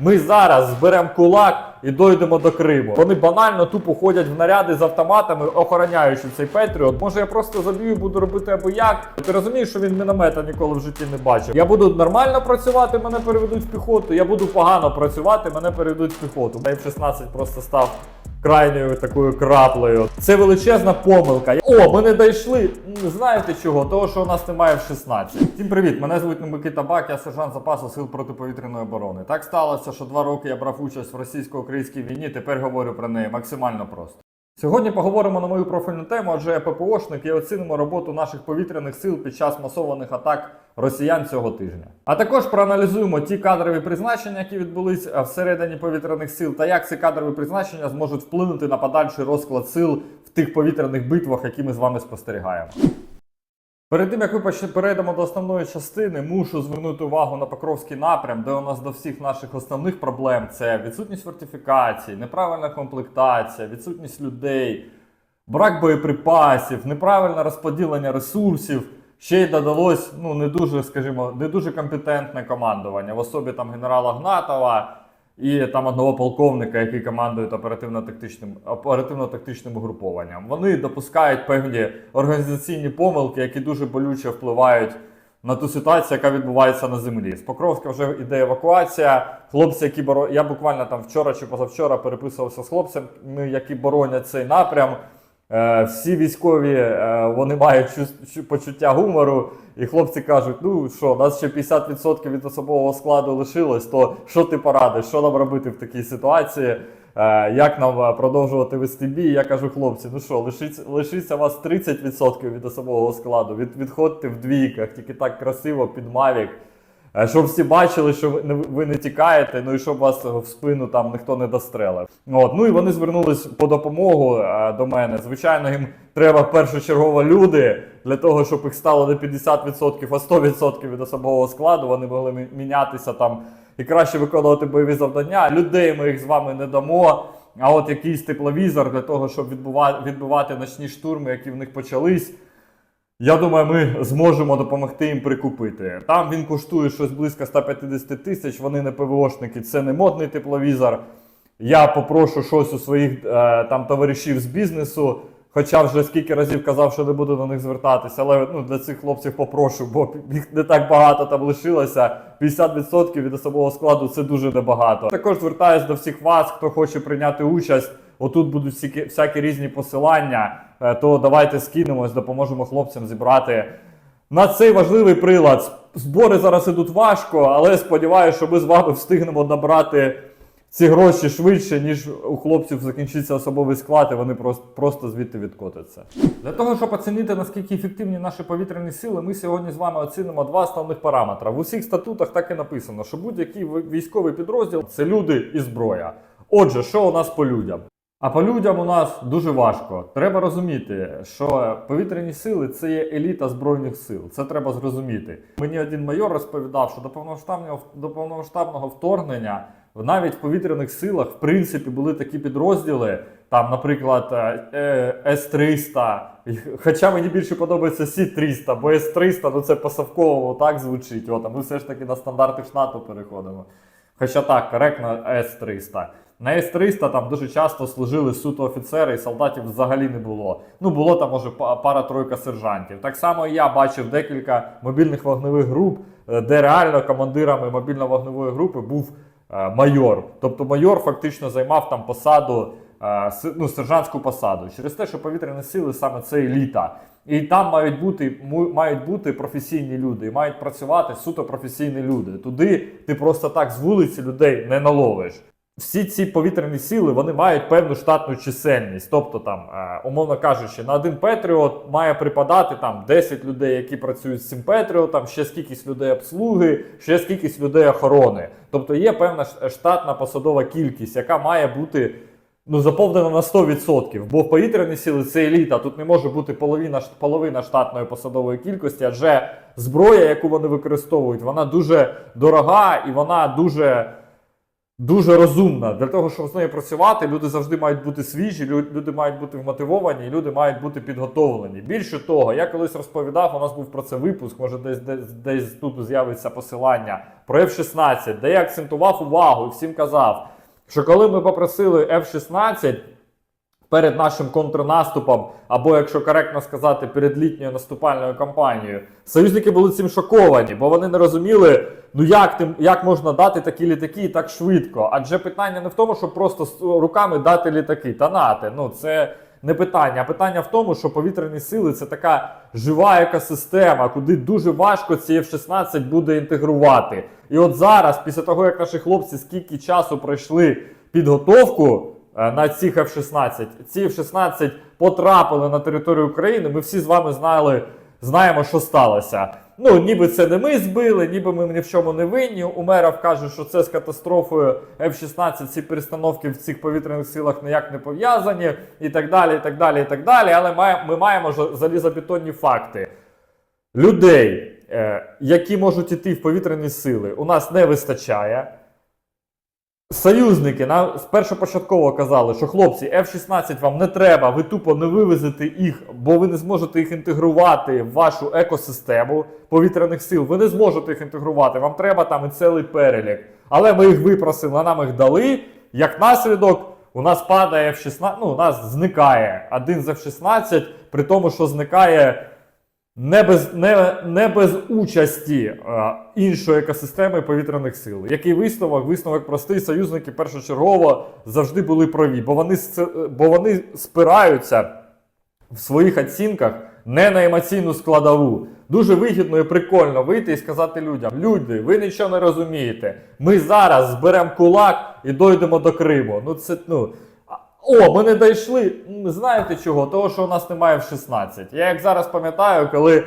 Ми зараз зберемо кулак і дойдемо до Криму. Вони банально тупо ходять в наряди з автоматами, охороняючи цей Петріот. Може я просто заб'ю і буду робити або як. Ти розумієш, що він міномета ніколи в житті не бачив. Я буду нормально працювати, мене переведуть в піхоту. Я буду погано працювати, мене переведуть в піхоту. F-16 просто став крайньою такою краплею. Це величезна помилка. О, ми не дійшли. Знаєте чого? Того, що у нас немає в 16. Всім привіт! Мене звуть Микита Бак, я сержант запасу сил протиповітряної оборони. Так сталося, що два роки я брав участь в російсько-українській війні. Тепер говорю про неї максимально просто. Сьогодні поговоримо на мою профільну тему, адже я ППОшник і оцінимо роботу наших повітряних сил під час масованих атак росіян цього тижня. А також проаналізуємо ті кадрові призначення, які відбулись е, всередині повітряних сил, та як ці кадрові призначення зможуть вплинути на подальший розклад сил в тих повітряних битвах, які ми з вами спостерігаємо. Перед тим як ми перейдемо до основної частини, мушу звернути увагу на Покровський напрям, де у нас до всіх наших основних проблем це відсутність фортифікацій, неправильна комплектація, відсутність людей, брак боєприпасів, неправильне розподілення ресурсів. Ще й додалось ну не дуже, скажімо, не дуже компетентне командування в особі там генерала Гнатова і там одного полковника, який командує оперативно-тактичним оперативно-тактичним угрупованням. Вони допускають певні організаційні помилки, які дуже болюче впливають на ту ситуацію, яка відбувається на землі. З Покровська вже йде евакуація. Хлопці, які боро... я буквально там вчора чи позавчора переписувався з хлопцями, які боронять цей напрям. Е, Всі військові е, вони мають почуття гумору, і хлопці кажуть: ну що, нас ще 50% від особового складу лишилось, то що ти порадиш, що нам робити в такій ситуації? Е, Як нам продовжувати вести бій? Я кажу, хлопці, ну що, лишиться, лишиться вас 30% від особового складу. Від, відходьте в двійках, тільки так красиво під Мавік. Е, Щоб всі бачили, що ви не, ви не тікаєте, ну і щоб вас в спину там ніхто не дострелив. От. Ну і вони звернулись по допомогу е, до мене. Звичайно, їм треба першочергово люди для того, щоб їх стало не 50%, а 100% від особового складу. Вони могли мінятися там і краще виконувати бойові завдання. Людей ми їх з вами не дамо. А от якийсь тепловізор для того, щоб відбувати, ночні штурми, які в них почались. Я думаю, ми зможемо допомогти їм прикупити. Там він коштує щось близько 150 тисяч. Вони не ПВОшники, це не модний тепловізор. Я попрошу щось у своїх е, там товаришів з бізнесу. Хоча вже скільки разів казав, що не буду до них звертатися, але ну, для цих хлопців попрошу, бо їх не так багато там лишилося. 50% від особового складу це дуже небагато. Також звертаюся до всіх вас, хто хоче прийняти участь. Отут будуть всякі, всякі різні посилання. е, То давайте скинемось, допоможемо хлопцям зібрати на цей важливий прилад. Збори зараз ідуть важко, але сподіваюся, що ми з вами встигнемо набрати ці гроші швидше, ніж у хлопців закінчиться особовий склад, і вони просто, просто звідти відкотяться. Для того, щоб оцінити, наскільки ефективні наші повітряні сили, ми сьогодні з вами оцінимо два основних параметри. В усіх статутах так і написано, що будь-який військовий підрозділ це люди і зброя. Отже, що у нас по людям? А по людям у нас дуже важко. Треба розуміти, що повітряні сили це є еліта збройних сил. Це треба зрозуміти. Мені один майор розповідав, що до повномасштабного до повномасштабного вторгнення навіть в повітряних силах в принципі були такі підрозділи. Там, наприклад, е, С-300. Хоча мені більше подобається Сі-300, бо С-300 ну це по-совковому так звучить. От, а ми все ж таки на стандарти штату переходимо. Хоча так, коректно С-300. На С-300 там дуже часто служили суто офіцери, і солдатів взагалі не було. Ну, було там, може, пара-тройка сержантів. Так само і я бачив декілька мобільних вогневих груп, е, де реально командирами мобільно-вогневої групи був е, майор. Тобто майор фактично займав там посаду, е, ну, сержантську посаду. Через те, що повітряні сили саме це еліта. І там мають бути, мають бути професійні люди, і мають працювати суто професійні люди. Туди ти просто так з вулиці людей не наловиш. Всі ці повітряні сили вони мають певну штатну чисельність. Тобто, там, е, умовно кажучи, на один Петріот має припадати там 10 людей, які працюють з цим Петріотом, ще скількись людей обслуги, ще скількись людей охорони. Тобто є певна штатна посадова кількість, яка має бути ну, заповнена на 100%. Бо повітряні сили це еліта. Тут не може бути половина, половина штатної посадової кількості, адже зброя, яку вони використовують, вона дуже дорога і вона дуже дуже розумна. Для того, щоб з нею працювати, люди завжди мають бути свіжі, лю- люди мають бути вмотивовані, люди мають бути підготовлені. Більше того, я колись розповідав, у нас був про це випуск, може десь десь, десь тут з'явиться посилання про F-16, де я акцентував увагу і всім казав, що коли ми попросили F-16 перед нашим контрнаступом, або, якщо коректно сказати, перед літньою наступальною кампанією, союзники були цим шоковані, бо вони не розуміли, ну як тим, як можна дати такі літаки так швидко. Адже питання не в тому, щоб просто руками дати літаки та нати. Ну це не питання. А питання в тому, що повітряні сили це така жива екосистема, куди дуже важко ці F-16 буде інтегрувати. І от зараз, після того як наші хлопці скільки часу пройшли підготовку на цих F-16, ці F-16 потрапили на територію України. Ми всі з вами знали, знаємо, що сталося. Ну, ніби це не ми збили, ніби ми ні в чому не винні. Умеров каже, що це з катастрофою F-16, ці перестановки в цих повітряних силах ніяк не пов'язані, і так далі, і так далі, і так далі. Але ми маємо залізобетонні факти. Людей, е, які можуть іти в повітряні сили, у нас не вистачає. Союзники нам першопочатково казали, що хлопці, F-16 вам не треба, ви тупо не вивезете їх, бо ви не зможете їх інтегрувати в вашу екосистему повітряних сил. Ви не зможете їх інтегрувати. Вам треба там і цілий перелік. Але ми їх випросили, нам їх дали. Як наслідок, у нас падає F-16, ну, у нас зникає один з F-16, при тому, що зникає не без, не, не без участі е, іншої екосистеми повітряних сил. Який висновок? Висновок простий, союзники першочергово завжди були праві, бо вони, сце- бо вони спираються в своїх оцінках не на емоційну складову. Дуже вигідно і прикольно вийти і сказати людям: люди, ви нічого не розумієте. Ми зараз зберемо кулак і дойдемо до Криму. Ну це ну. О, ми не дійшли. Знаєте чого? Того, що у нас немає в 16. Я як зараз пам'ятаю, коли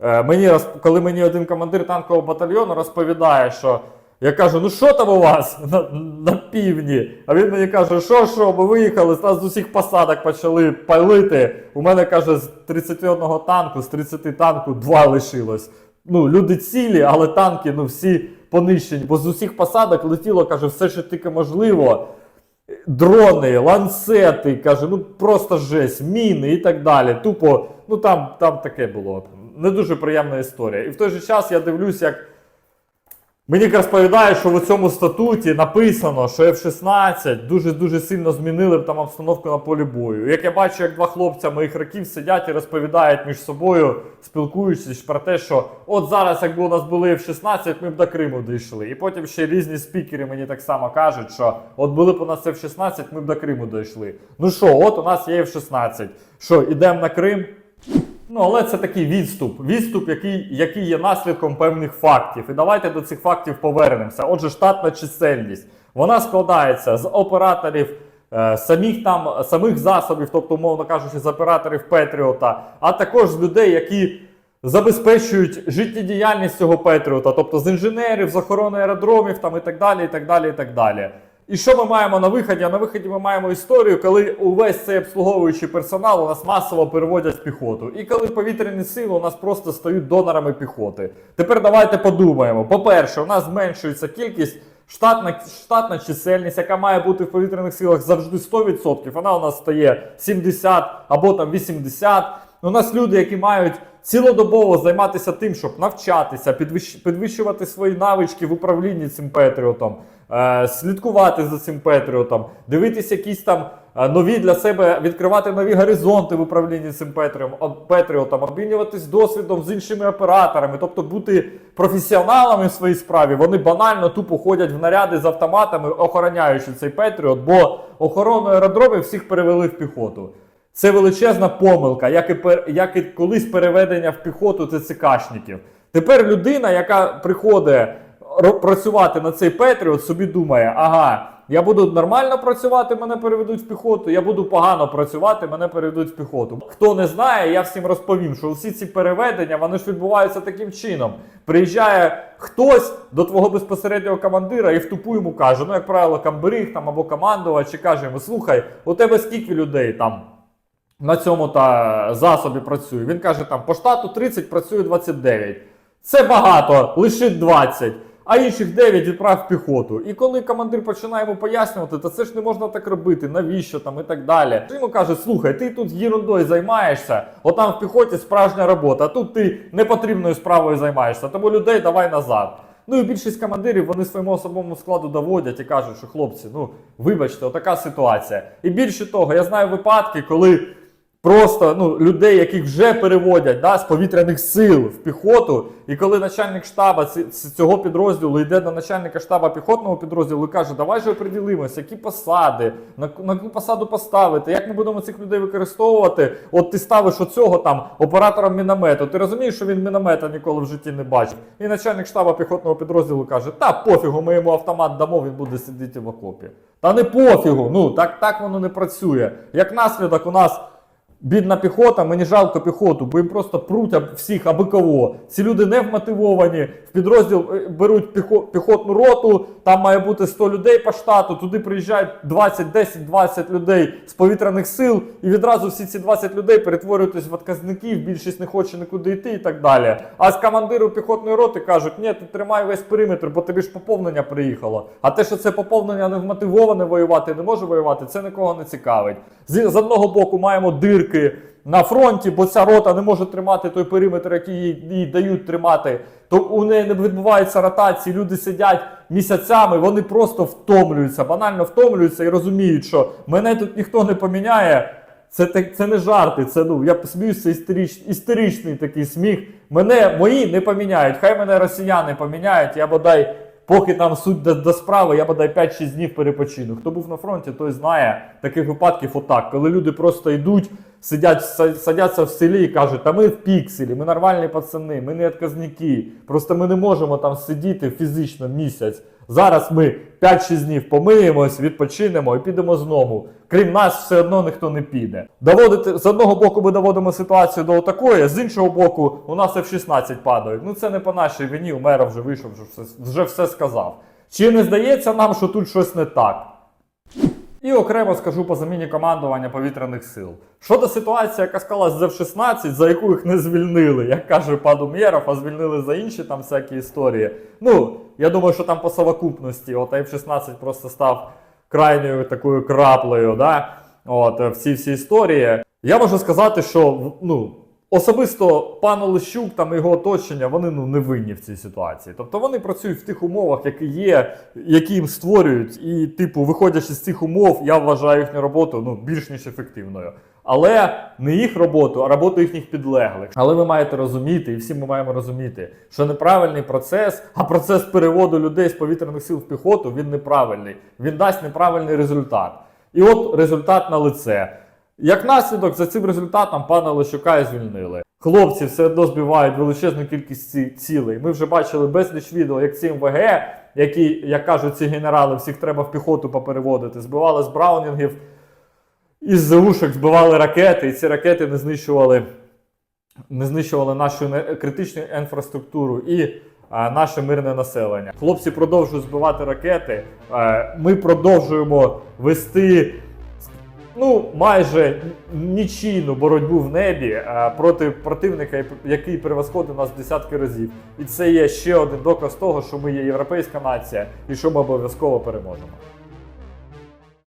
е, мені коли мені один командир танкового батальйону розповідає, що я кажу, ну що там у вас на, на півдні? А він мені каже, що, що, ми виїхали, з нас з усіх посадок почали палити. У мене каже, з 31 танку, з 30 танку два лишилось. Ну, люди цілі, але танки ну, всі понищені, бо з усіх посадок летіло, каже, все, що тільки можливо. Дрони, ланцети, каже, ну просто жесть, міни і так далі. Тупо, ну там, там таке було. Не дуже приємна історія. І в той же час я дивлюсь, як Мені розповідають, що в цьому статуті написано, що F-16 дуже-дуже сильно змінили б там обстановку на полі бою. Як я бачу, як два хлопця моїх років сидять і розповідають між собою, спілкуючись про те, що от зараз, якби у нас були F-16, ми б до Криму дійшли. І потім ще різні спікери мені так само кажуть, що от були б у нас F-16, ми б до Криму дійшли. Ну що, от у нас є F-16. Що, ідемо на Крим? Ну, але це такий відступ. Відступ, який, який є наслідком певних фактів. І давайте до цих фактів повернемося. Отже, штатна чисельність. Вона складається з операторів е, самих там самих засобів, тобто, умовно кажучи, з операторів Петріота, а також з людей, які забезпечують життєдіяльність цього Петріота, тобто з інженерів, з охорони аеродромів там, і так далі. і так далі, і так далі. І що ми маємо на виході? А на виході ми маємо історію, коли увесь цей обслуговуючий персонал у нас масово переводять в піхоту. І коли повітряні сили у нас просто стають донорами піхоти. Тепер давайте подумаємо. По-перше, у нас зменшується кількість. Штатна, штатна чисельність, яка має бути в повітряних силах завжди 100%, вона у нас стає 70 або там 80. У нас люди, які мають цілодобово займатися тим, щоб навчатися, підвищувати свої навички в управлінні цим Петріотом, слідкувати за цим Петріотом, дивитися якісь там е, нові для себе, відкривати нові горизонти в управлінні цим Петріотом, обмінюватись досвідом з іншими операторами, тобто бути професіоналами в своїй справі. Вони банально тупо ходять в наряди з автоматами, охороняючи цей Петріот, бо охорону аеродромів всіх перевели в піхоту. Це величезна помилка, як і, пер- як і колись переведення в піхоту ТЦКшників. Тепер людина, яка приходить працювати на цей Петріот, собі думає, ага, я буду нормально працювати, мене переведуть в піхоту, я буду погано працювати, мене переведуть в піхоту. Хто не знає, я всім розповім, що всі ці переведення вони ж відбуваються таким чином. Приїжджає хтось до твого безпосереднього командира і в тупу йому каже, ну, як правило, камберіг там або командувач, і каже йому, слухай, у тебе скільки людей там на цьому та засобі працює. Він каже, там по штату 30 працює 29. Це багато, лише 20. А інших 9 відправ піхоту. І коли командир починає йому пояснювати, та це ж не можна так робити, навіщо там і так далі. Ти йому каже, слухай, ти тут ерундою займаєшся, отам в піхоті справжня робота, а тут ти непотрібною справою займаєшся, тому людей давай назад. Ну і більшість командирів вони своєму особовому складу доводять і кажуть, що хлопці, ну вибачте, отака ситуація. І більше того, я знаю випадки, коли просто ну, людей, яких вже переводять да, з повітряних сил в піхоту, і коли начальник ці- цього підрозділу йде до начальника штаба піхотного підрозділу і каже, давай же оприділимося, які посади, на, на яку посаду поставити, як ми будемо цих людей використовувати. От ти ставиш оцього там оператором міномету. Ти розумієш, що він міномета ніколи в житті не бачив. І начальник штаба піхотного підрозділу каже: Та пофігу, ми йому автомат дамо, він буде сидіти в окопі. Та не пофігу, ну так, так воно не працює. Як наслідок, у нас. Бідна піхота, мені жалко піхоту, бо їм просто пруть всіх аби кого. Ці люди не вмотивовані. В підрозділ е, беруть піхо- піхотну роту, там має бути 100 людей по штату, туди приїжджають 20, 10, 20 людей з повітряних сил, і відразу всі ці 20 людей перетворюються в отказників, більшість не хоче нікуди йти і так далі. А з командиру піхотної роти кажуть, ні, ти тримай весь периметр, бо тобі ж поповнення приїхало. А те, що це поповнення не вмотивоване воювати, не може воювати, це нікого не цікавить. З, з одного боку маємо дирки на фронті, бо ця рота не може тримати той периметр, який їй, їй дають тримати. То у неї не відбуваються ротації, люди сидять місяцями, вони просто втомлюються, банально втомлюються і розуміють, що мене тут ніхто не поміняє. Це, це не жарти, це ну я сміюся, це істерич, істеричний такий сміх. Мене мої не поміняють. Хай мене росіяни поміняють. Я бодай, поки там суть до, до справи, я бодай 5-6 днів перепочину. Хто був на фронті, той знає таких випадків отак, коли люди просто йдуть, сидять, садяться в селі і кажуть, та ми в пікселі, ми нормальні пацани, ми не відказники, Просто ми не можемо там сидіти фізично місяць. Зараз ми 5-6 днів помиємось, відпочинемо і підемо знову. Крім нас, все одно ніхто не піде. Доводити з одного боку, ми доводимо ситуацію до такої, з іншого боку, у нас F-16 падають. Ну це не по нашій вині. У мера вже вийшов, вже все, вже все сказав. Чи не здається нам, що тут щось не так? І окремо скажу по заміні командування повітряних сил. Щодо ситуації, яка склалась з F-16, за яку їх не звільнили, як каже пан Умєров, а звільнили за інші там всякі історії. Ну, я думаю, що там по совокупності, от F-16 просто став крайньою такою краплею, да? От, е, всі всі історії. Я можу сказати, що ну, особисто пан Олещук там його оточення, вони ну, не винні в цій ситуації. Тобто вони працюють в тих умовах, які є, які їм створюють, і, типу, виходячи з цих умов, я вважаю їхню роботу ну, більш ніж ефективною. Але не їх роботу, а роботу їхніх підлеглих. Але ви маєте розуміти, і всі ми маємо розуміти, що неправильний процес, а процес переводу людей з повітряних сил в піхоту він неправильний. Він дасть неправильний результат. І от результат на лице. Як наслідок, за цим результатом пана Лещука і звільнили. Хлопці все одно збивають величезну кількість ці- цілей. Ми вже бачили безліч відео, як ці МВГ, які, як кажуть ці генерали, всіх треба в піхоту попереводити, збивали з браунінгів, із заушок збивали ракети, і ці ракети не знищували, не знищували нашу критичну інфраструктуру і наше мирне населення. Хлопці продовжують збивати ракети. е, Ми продовжуємо вести ну, майже нічийну боротьбу в небі е, проти противника, який перевосходив нас десятки разів. І це є ще один доказ того, що ми є європейська нація і що ми обов'язково переможемо.